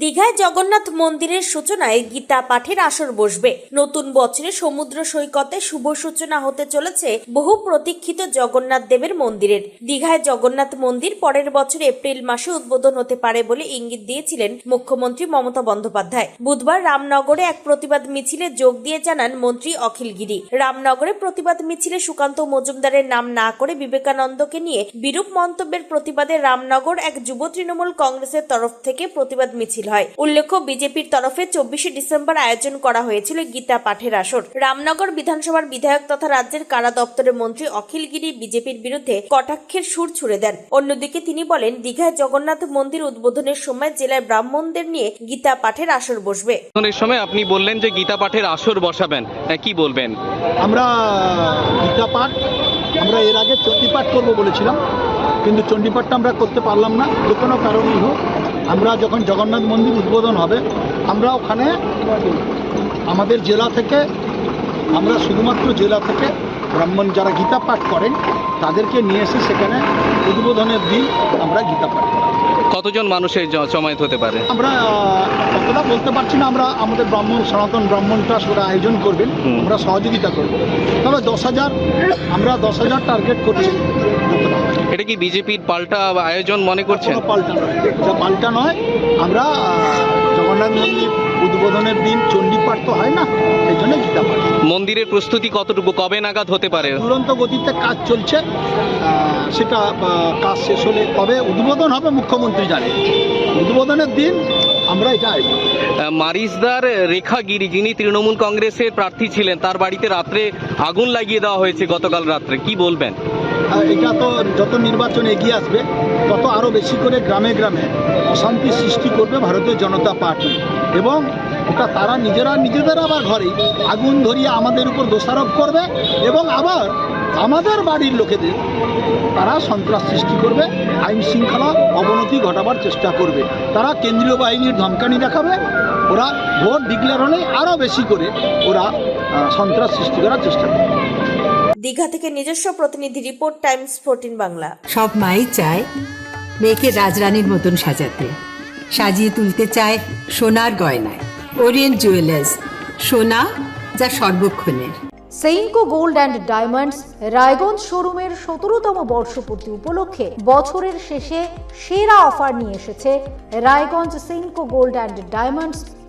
দীঘায় জগন্নাথ মন্দিরের সূচনায় গীতা পাঠের আসর বসবে। নতুন বছরে সমুদ্র সৈকতে শুভ সূচনা হতে চলেছে বহু প্রতীক্ষিত জগন্নাথ দেবের মন্দিরের। দীঘায় জগন্নাথ মন্দির পরের বছর এপ্রিল মাসে উদ্বোধন হতে পারে বলে ইঙ্গিত দিয়েছিলেন মুখ্যমন্ত্রী মমতা বন্দ্যোপাধ্যায়। বুধবার রামনগরে এক প্রতিবাদ মিছিলে যোগ দিয়ে জানান মন্ত্রী অখিল গিরি। রামনগরে প্রতিবাদ মিছিলে সুকান্ত মজুমদারের নাম না করে বিবেকানন্দকে নিয়ে বিরূপ মন্তব্যের প্রতিবাদে রামনগর এক যুব তৃণমূল কংগ্রেসের তরফ থেকে প্রতিবাদ মিছিল। হয়। উল্লেখ্য বিজেপির তরফে চব্বিশে ডিসেম্বর আয়োজন করা হয়েছিল গীতা পাঠের আসর। রামনগর বিধানসভার বিধায়ক তথা রাজ্যের কারা দপ্তরের মন্ত্রী অখিল গিরি বিজেপির বিরুদ্ধে কটাক্ষের সুর ছুড়ে দেন। অন্যদিকে তিনি বলেন দীঘায় জগন্নাথ মন্দির উদ্বোধনের সময় জেলায় ব্রাহ্মণদের নিয়ে গীতা পাঠের আসর বসবে। উদ্বোধনের সময় আপনি বললেন যে গীতা পাঠের আসর বসাবেন। হ্যাঁ, কি বলবেন? আমরা গীতা পাঠ আমরা এর আগে চণ্ডীপাঠ করব বলেছিলাম। কিন্তু চণ্ডীপাঠটা আমরা করতে পারলাম না। যে কোনো কারণেই হোক আমরা যখন জগন্নাথ মন্দির উদ্বোধন হবে আমরা ওখানে আমাদের জেলা থেকে আমরা শুধুমাত্র জেলা থেকে ব্রাহ্মণ যারা গীতা পাঠ করেন তাদেরকে নিয়ে এসে সেখানে উদ্বোধনের দিন আমরা গীতা পাঠ করাবো কতজন মানুষের জমায়েত হতে পারে? আমরা কতটা বলতে পারছি না আমরা আমাদের ব্রাহ্মণ সনাতন ব্রাহ্মণ ট্রাস্ট ওরা আয়োজন করবেন আমরা সহযোগিতা করব তবে দশ হাজার আমরা দশ হাজার টার্গেট করছি। এটা কি বিজেপির পাল্টা আয়োজন মনে করছেন? পাল্টা নয়। এটা পাল্টা নয়। আমরা জগন্নাথ মন্দির উদ্বোধনের দিন চণ্ডীপাঠ তো হয় না এই জন্য গীতা পাঠ। মন্দিরের প্রস্তুতি কতটুকু কবে নাগাদ হতে পারে? দুরন্ত গতিতে কাজ চলছে সেটা কাজ শেষ হলে কবে? উদ্বোধন হবে মুখ্যমন্ত্রী জানে। উদ্বোধনের দিন আমরা এটা মারিসদার রেখা গিরি যিনি তৃণমূল কংগ্রেসের প্রার্থী ছিলেন তার বাড়িতে রাত্রে আগুন লাগিয়ে দেওয়া হয়েছে গতকাল রাত্রে। কি বলবেন? এটা তো যত নির্বাচন এগিয়ে আসবে, তত আরও বেশি করে গ্রামে গ্রামে অশান্তি সৃষ্টি করবে ভারতীয় জনতা পার্টি। এবং ওটা তারা নিজেরা নিজেদের আবার ঘরে আগুন ধরিয়ে আমাদের উপর দোষারোপ করবে এবং আবার আমাদের বাড়ির লোকেদের তারা সন্ত্রাস সৃষ্টি করবে, আইন শৃঙ্খলা অবনতি ঘটাবার চেষ্টা করবে। তারা কেন্দ্রীয় বাহিনীর ধমকানি দেখাবে, ওরা ভোট ডিক্লেয়ার হলেই আরও বেশি করে ওরা সন্ত্রাস সৃষ্টি করার চেষ্টা করবে। দীঘা থেকে নিজস্ব প্রতিনিধি রিপোর্ট টাইমস ফোরটিন বাংলা। সব মাই চায় মেয়েকে রাজরানীর মতন সাজাতে। সাজিয়ে তুলতে চায় সোনার গয়নায়। ওরিয়েন্ট জুয়েলার্স সোনা যা সর্বক্ষণের। Senco gold and diamonds Raiganj শোরুমের সতেরোতম বর্ষপূর্তি উপলক্ষে বছরের শেষে সেরা অফার নিয়ে এসেছে Raiganj Senco gold and diamonds